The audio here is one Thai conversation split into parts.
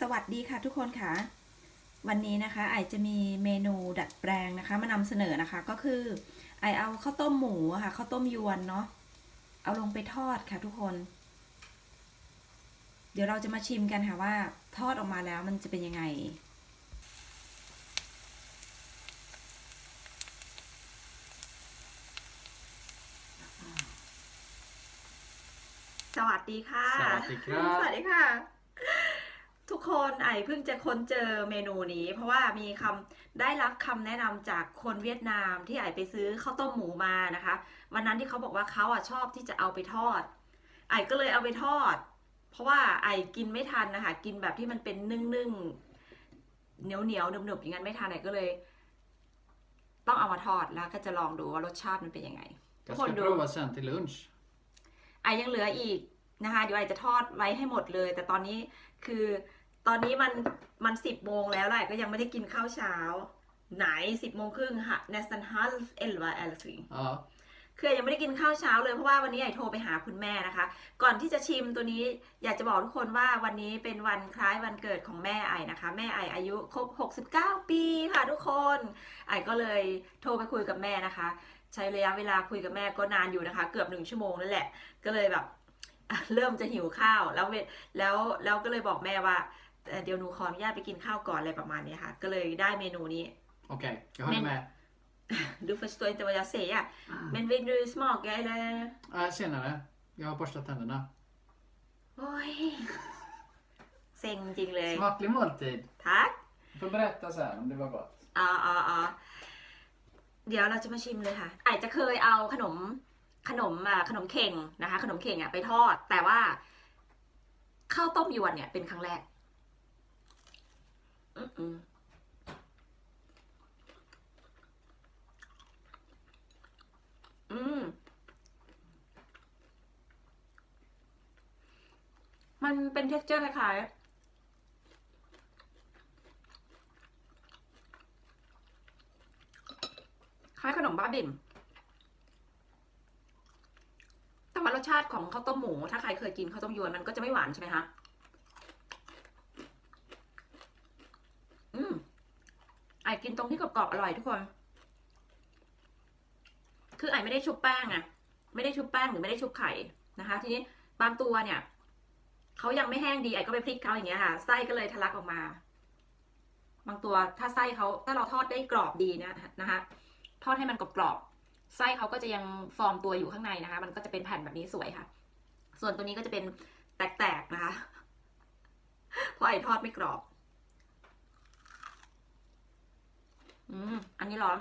สวัสดีค่ะทุกคนค่ะ วันนี้นะคะไอจะมีเมนูดัดแปลงนะคะ มานำเสนอนะคะก็คือไอเอาข้าวต้มหมูอะค่ะข้าวต้มยวนเนาะเอาลงไปทอดค่ะทุกคน เดี๋ยวเราจะมาชิมกันค่ะว่าทอดออกมาแล้วมันจะเป็นยังไง สวัสดีค่ะ สวัสดีครับ สวัสดีค่ะ ทุกคนไอเพิ่งจะค้นเจอเมนูนี้ เพราะว่ามีคำได้รับคำแนะนำจากคนเวียดนามที่ไอไปซื้อข้าวต้มหมูมานะคะ วันนั้นที่เขาบอกว่าเขาอะชอบที่จะเอาไปทอด ไอก็เลยเอาไปทอด เพราะว่าไอกินไม่ทันนะคะกินแบบที่มันเป็นนึ่งๆเหนียวเหนียวๆหนึบๆอย่างนั้นไม่ทันไอก็เลย ต้องเอามาทอดแล้วก็จะลองดูว่ารสชาติมันเป็นยังไง Jag Får ska du- prova sen till lunch. ไอยังเหลืออีกนะคะเดี๋ยวไอจะทอดไว้ให้หมดเลย แต่ตอนนี้คือ ตอนนี้มันมันสิบโมงแล้วแหละก็ยังไม่ได้กินข้าวเช้า ไหนสิบโมงครึ่งฮะ nästan halv elva eller så Ja, คือยังไม่ได้กินข้าวเช้าเลยเพราะว่าวันนี้ไอโทรไปหาคุณแม่นะคะ ก่อนที่จะชิมตัวนี้อยากจะบอกทุกคนว่าวันนี้เป็นวันคล้ายวันเกิดของแม่ไอนะคะ แม่ไออายุครบ 69 ปีค่ะทุกคนไอก็เลยโทรไปคุยกับแม่นะคะ ใช้ระยะเวลาคุยกับแม่ก็นานอยู่นะคะ เกือบหนึ่งชั่วโมงนั่นแหละ ก็เลยแบบอะเริ่มจะหิวข้าวแล้วเวแล้วแล้วก็เลยบอกแม่ว่า เอ่อเดี๋ยวหนูขออนุญาตไปกินข้าวก่อนอะไรประมาณนี้ค่ะ ก็เลยได้เมนูนี้ okej. Jag håller Men- med. Du förstår inte vad jag säger men vill du smaka eller? Äh, senare. Jag har borstat tänderna. โอ้ยเซ็งจริงเลย Smaklig måltid. ทัก Du får berätta sen om det var gott. อ๋ออ๋ออ๋อเดี๋ยวเราจะมาชิมเลยค่ะไอจะเคยเอาขนมขนมอะขนมเข่งนะคะ ขนมเข่งอะไปทอด แต่ว่าข้าวต้มยวนเนี่ยเป็นครั้งแรกอื มอืมอืมมันเป็นเท็กเจอร์คล้ายๆ คล้ายขนมบ้าบิ่นแต่ว่ารสชาติของข้าวต้มหมู ถ้าใครเคยกินข้าวต้มยวนมันก็จะไม่หวานใช่ไหมคะ อืมไอกินตรงที่กรอบๆอร่อยทุกคน คือไอไม่ได้ชุบแป้งอะไม่ได้ชุบแป้งหรือไม่ได้ชุบไข่นะคะ ทีนี้บางตัวเนี่ยเขายังไม่แห้งดีไอก็ไปพลิกเขาอย่างเงี้ยค่ะไส้ก็เลยทะลักออกมา บางตัวถ้าไส้เขาถ้าเราทอดได้กรอบดีเนะนะคะทอดให้มันกรอบๆไส้เขาก็จะยังฟอร์มตัวอยู่ข้างในนะคะ มันก็จะเป็นแผ่นแบบนี้สวยค่ะ ส่วนตัวนี้ก็จะเป็นแตกๆนะคะเพราะไอทอดไม่กรอบ อืม อันนี้ร้อน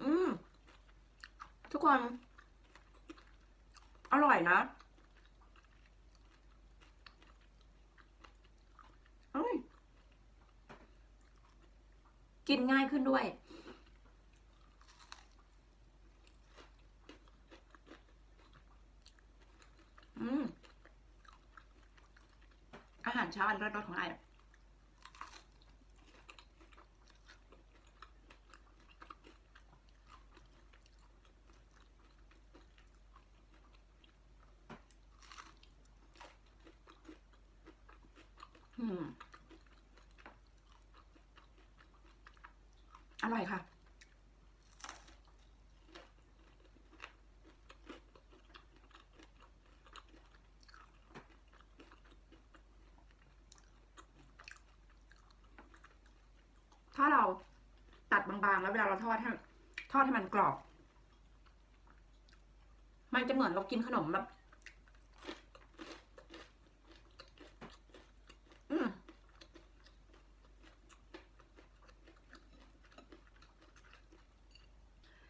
อืม ทุกคน อร่อยนะเอ้ยกินง่ายขึ้นด้วย อืม อาหารเช้าอันรสๆของไออะอืม อร่อยค่ะ ถ้าเราตัดบางๆ แล้วเวลาเราทอดให้ทอดให้มันกรอบ มันจะเหมือนเรากินขนมแบบอืม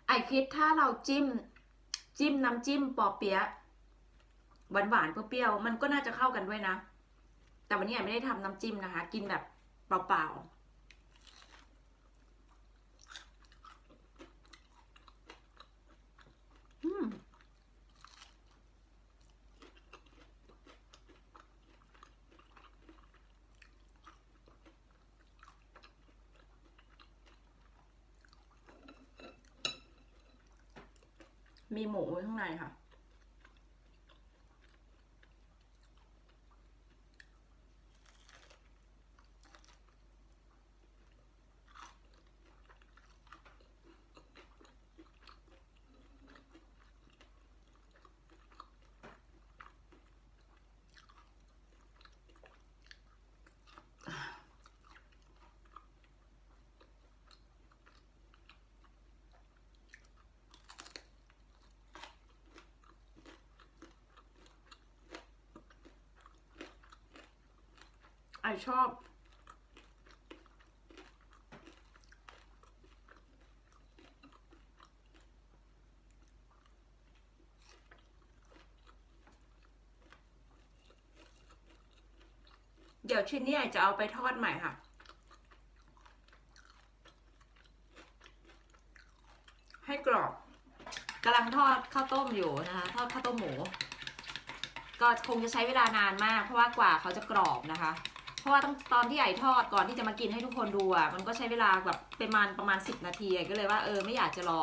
ไอคิดถ้าเราจิ้ม จิ้มน้ำจิ้มปอเปี๊ยะหวานหวานๆเปรี้ยวๆมันก็น่าจะเข้ากันด้วยนะ แต่วันนี้ไอไม่ได้ทำน้ำจิ้มนะคะ กินแบบเปล่าๆอืม มีหมูข้างในค่ะ ไอชอบ เดี๋ยวชิ้นนี้ไอจะเอาไปทอดใหม่ค่ะ ให้กรอบกำลังทอดข้าวต้มอยู่นะคะทอดข้าวต้มหมู ก็คงจะใช้เวลานานมาก เพราะว่ากว่าเขาจะกรอบนะคะ เพราะว่าต้องตอนที่ไอทอดก่อนที่จะมากินให้ทุกคนดูอะมันก็ใช้เวลาแบบประมาณประมาณ 10 นาทีไอก็เลยว่าเออไม่อยากจะรอ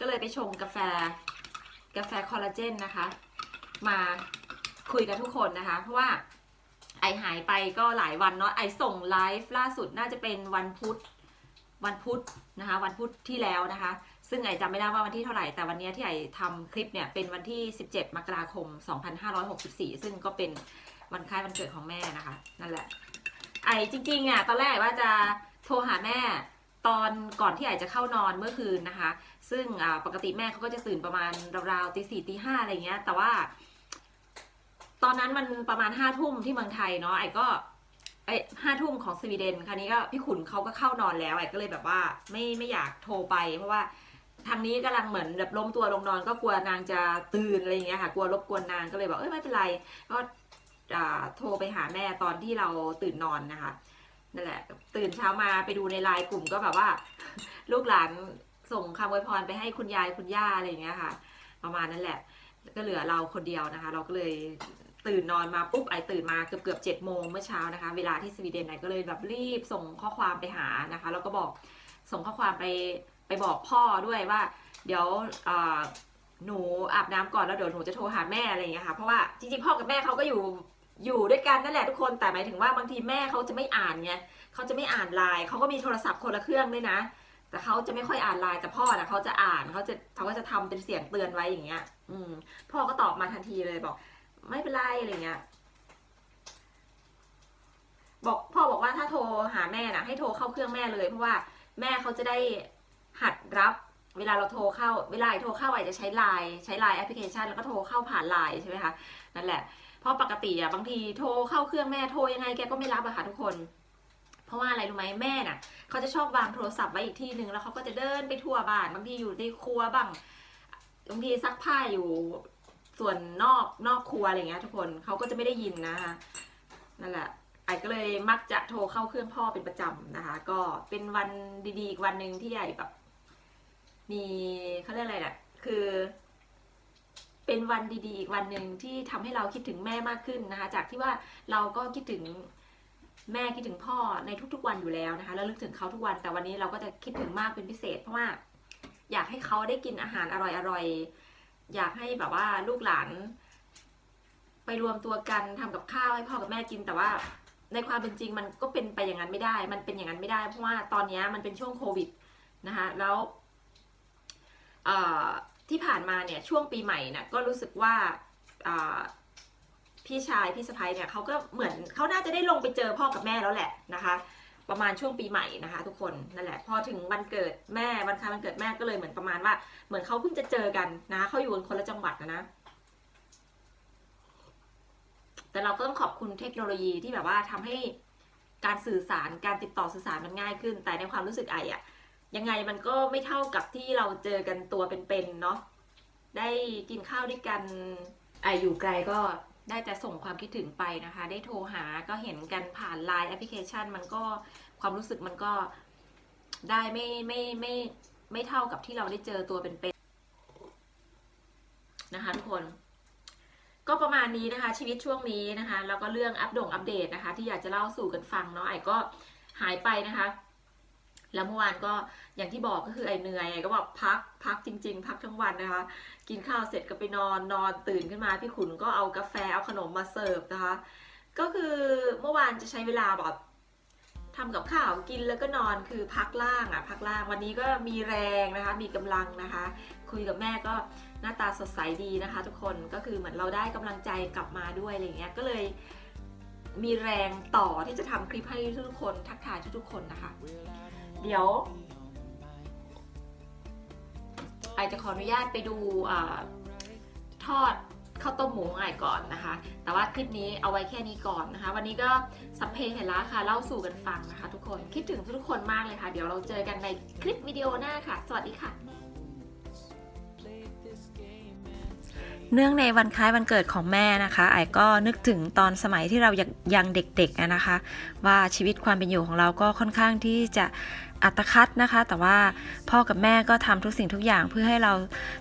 ก็เลยไปชงกาแฟ กาแฟคอลลาเจนนะคะ มาคุยกับทุกคนนะคะ เพราะว่าไอหายไปก็หลายวันเนาะไอส่งไลฟ์ล่าสุดน่าจะเป็นวันพุธวันพุธนะคะ วันพุธที่แล้วนะคะ ซึ่งไอจำไม่ได้ว่าวันที่เท่าไหร่แต่วันเนี้ยที่ไอทำคลิปเนี่ยเป็นวันที่ 17 มกราคม 2564 ซึ่งก็เป็นวันคล้ายวันเกิดของแม่นะคะ นั่นแหละ ไอจริงๆอะตอนแรกว่าจะโทรหาแม่ตอนก่อนที่ไอจะเข้านอนเมื่อคืนนะคะ ซึ่งปกติแม่เขาก็จะตื่นประมาณราวๆตีสี่ตีห้าอะไรเงี้ย แต่ว่า ตอนนั้นมันประมาณห้าทุ่มที่เมืองไทยเนาะไอก็ไอห้าทุ่มของสวีเดนคราวนี้ก็พี่ขุนเขาก็เข้านอนแล้วไอก็เลยแบบว่าไม่ไม่อยากโทรไป เพราะว่าทางนี้กำลังเหมือนแบบล้มตัวลงนอนก็กลัวนางจะตื่นอะไรอย่างเงี้ยค่ะกลัวรบกวนนางก็เลยบอกเอ้ยไม่เป็นไรก็ โทรไปหาแม่ตอนที่เราตื่นนอนนะคะนั่นแหละ ตื่นเช้ามาไปดูในไลน์กลุ่มก็แบบว่า ลูกหลานส่งคำอวยพรไปให้คุณยายคุณย่าอะไรอย่างเงี้ยค่ะ ประมาณนั้นแหละ ก็เหลือเราคนเดียวนะคะ เราก็เลยตื่นนอนมาปุ๊บไอตื่นมาเกือบเกือบเจ็ดโมงเมื่อเช้านะคะ เวลาที่สวีเดนไอก็เลยแบบรีบส่งข้อความไปหานะคะ แล้วก็บอกส่งข้อความไปไปบอกพ่อด้วยว่า เดี๋ยวหนูอาบน้ำก่อนแล้วเดี๋ยวหนูจะโทรหาแม่อะไรอย่างเงี้ยค่ะเพราะว่าจริงๆพ่อกับแม่เขาก็อยู่ อยู่ด้วยกันนั่นแหละทุกคนแต่หมายถึงว่าบางทีแม่เขาจะไม่อ่านไงเขาจะไม่อ่านไลน์เขาก็มีโทรศัพท์คนละเครื่องด้วยนะ แต่เขาจะไม่ค่อยอ่านไลน์แต่พ่อน่ะเขาจะอ่านเขาจะเขาก็จะทำเป็นเสียงเตือนไว้อย่างเงี้ย อืม พ่อก็ตอบมาทันทีเลยบอก ไม่เป็นไรอะไรเงี้ย บอกพ่อบอกว่าถ้าโทรหาแม่น่ะให้โทรเข้าเครื่องแม่เลยเพราะว่าแม่เขาจะได้หัดรับเวลาเราโทรเข้า เวลาโทรเข้าไอ้จะใช้ไลน์ใช้ไลน์แอปพลิเคชันแล้วก็โทรเข้าผ่านไลน์ใช่ไหมคะนั่นแหละ เพราะปกติอะบางทีโทรเข้าเครื่องแม่โทรยังไงแกก็ไม่รับอะค่ะทุกคน เพราะว่าอะไรรู้ไหมแม่น่ะเขาจะชอบวางโทรศัพท์ไว้อีกที่หนึ่งแล้วเขาก็จะเดินไปทั่วบ้านบางทีอยู่ในครัวบ้างบางทีซักผ้าอยู่ส่วนนอกนอกครัวอะไรเงี้ยทุกคนเขาก็จะไม่ได้ยินนะคะนั่นแหละไอ้ก็เลยมักจะโทรเข้าเครื่องพ่อเป็นประจำนะคะ ก็เป็นวันดีๆอีกวันหนึ่งที่ใหญ่แบบ มีเขาเรียกอะไรน่ะ คือ เป็นวันดีๆ อีกวันหนึ่งที่ทำให้เราคิดถึงแม่มากขึ้นนะคะ จากที่ว่าเราก็คิดถึงแม่คิดถึงพ่อในทุกๆวันอยู่แล้วนะคะแล้วลึกถึงเขาทุกวัน แต่วันนี้เราก็จะคิดถึงมากเป็นพิเศษ เพราะว่า อยากให้เขาได้กินอาหารอร่อยๆอยากให้แบบว่าลูกหลาน ไปรวมตัวกันทำกับข้าวให้พ่อกับแม่กิน แต่ว่าในความเป็นจริงมันก็เป็นไปอย่างนั้นไม่ได้ มันเป็นอย่างนั้นไม่ได้ เพราะว่าตอนนี้มันเป็นช่วงโควิดนะคะแล้วเอ่อ ที่ผ่านมาเนี่ยช่วงปีใหม่นี่ยก็รู้สึกว่าพี่ชายพี่สะพ้ยเนี่ยเขาก็เหมือนเขาน่าจะได้ลงไปเจอพ่อกับแม่แล้วแหละนะคะ ประมาณช่วงปีใหม่นะคะ ทุกคนนั่นแหละพอถึงวันเกิดแม่วันคล้ายวันเกิดแม่ก็เลยเหมือนประมาณว่า เหมือนเขาเพิ่งจะเจอกันนะเขาอยู่นคนละจังหวัดนะนะแต่เราก็ต้องขอบคุณเทคโนโลยีที่แบบว่าทำให้การสื่อสารการติดต่อสื่อสารมันง่ายขึ้น แต่ในความรู้สึกไออะ ยังไงมันก็ไม่เท่ากับที่เราเจอกันตัวเป็นๆเนาะได้กินข้าวด้วยกันไออยู่ไกลก็ได้แต่ส่งความคิดถึงไปนะคะ ได้โทรหาก็เห็นกันผ่านไลน์แอปพลิเคชัน มันก็ความรู้สึกมันก็ได้ไม่ไม่ไม่ไม่เท่ากับที่เราได้เจอตัวเป็นๆนะคะทุกคนก็ประมาณนี้นะคะ ชีวิตช่วงนี้นะคะแล้วก็เรื่องอัปดงอัปเดตนะคะ ที่อยากจะเล่าสู่กันฟังเนาะไอ้ก็หายไปนะคะ แล้วเมื่อวานก็อย่างที่บอกก็คือไอ้เหนื่อยไอ้ก็บอกพักพักจริง ๆ พักทั้งวันนะคะ กินข้าวเสร็จก็ไปนอนนอนตื่นขึ้นมาพี่ขุนก็เอากาแฟเอาขนมมาเสิร์ฟนะคะ ก็คือเมื่อวานจะใช้เวลาแบบทำกับข้าวกินแล้วก็นอนคือพักล่างอะพักล่างวันนี้ก็มีแรงนะคะ มีกำลังนะคะ คุยกับแม่ก็หน้าตาสดใสดีนะคะ ทุกคนก็คือเหมือนเราได้กำลังใจกลับมาด้วยอะไรเงี้ยก็เลยมีแรงต่อที่จะทำคลิปให้ทุกคนทักทายทุกๆคนนะคะ เดี๋ยวไอจะขออนุญาตไปดูอทอดข้าวต้มหมูของไอก่อนนะคะ แต่ว่าคลิปนี้เอาไว้แค่นี้ก่อนนะคะ วันนี้ก็สัพเพเหระค่ะ เล่าสู่กันฟังนะคะ ทุกคน คิดถึงทุกคนมากเลยค่ะ เดี๋ยวเราเจอกันในคลิปวิดีโอหน้าค่ะ สวัสดีค่ะ เนื่องในวันคล้ายวันเกิดของแม่นะคะไอ้ก็นึกถึงตอนสมัยที่เรายังยงเด็กๆนะคะ ว่าชีวิตความเป็นอยู่ของเราก็ค่อนข้างที่จะอัตคัดนะคะ แต่ว่าพ่อกับแม่ก็ทำทุกสิ่งทุกอย่างเพื่อให้เรา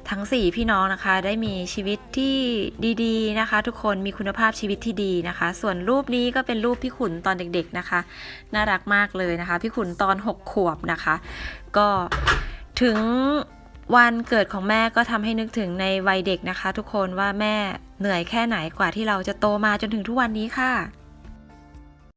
ทั้ง 4 พี่น้องนะคะ ได้มีชีวิตที่ดีๆนะคะ ทุกคนมีคุณภาพชีวิตที่ดีนะคะ ส่วนรูปนี้ก็เป็นรูปพี่ขุนตอนเด็ก ๆนะคะ น่ารักมากเลยนะคะ พี่ขุนตอน 6 ขวบนะคะ ก็ถึง วันเกิดของแม่ก็ทำให้นึกถึงในวัยเด็กนะคะ ทุกคนว่าแม่เหนื่อยแค่ไหนกว่าที่เราจะโตมาจนถึงทุกวันนี้ค่ะ